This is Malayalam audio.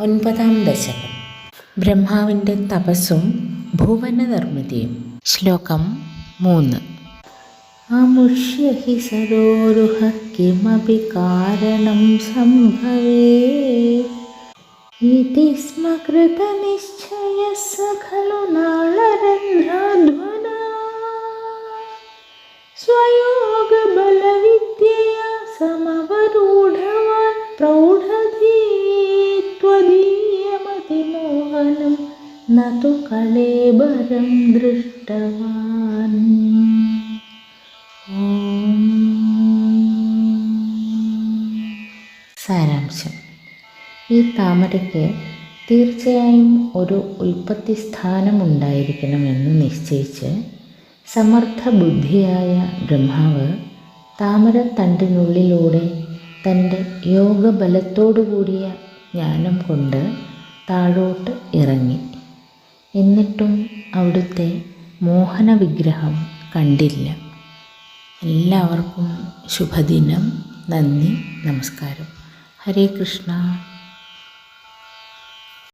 ഒൻപതാം ദശകം. ബ്രഹ്മാവിന്റെ തപസ്സും ഭുവന നിർമ്മിതിയും ശ്ലോകം മൂന്ന്. അമുഷ്യ സരോരുഹ കിമപി കാരണം സംഭവേ. ഇതി സ്മ കൃതനിശ്ചയ സഖലു നാളരന്ധ്രാധ്വന. സ്വയോഗബലവിദ്യയ സമവരൂഢവാൻ പ്രൗഢധീ. तु कलेबरं दृष्टवान् സാരാംശം ഈ താമരയ്ക്ക് തീർച്ചയായും ഒരു ഉൽപ്പത്തി സ്ഥാനമുണ്ടായിരിക്കണമെന്ന് നിശ്ചയിച്ച് സമർത്ഥ ബുദ്ധിയായ ബ്രഹ്മാവ് താമരത്തണ്ടിനുള്ളിലൂടെ തൻ്റെ യോഗബലത്തോടുകൂടിയ ജ്ഞാനം കൊണ്ട് താഴോട്ട് ഇറങ്ങി എന്നിട്ടും അവിടുത്തെ മോഹന വിഗ്രഹം കണ്ടില്ല. എല്ലാവർക്കും ശുഭദിനം. നന്ദി. നമസ്കാരം. ഹരേ കൃഷ്ണ.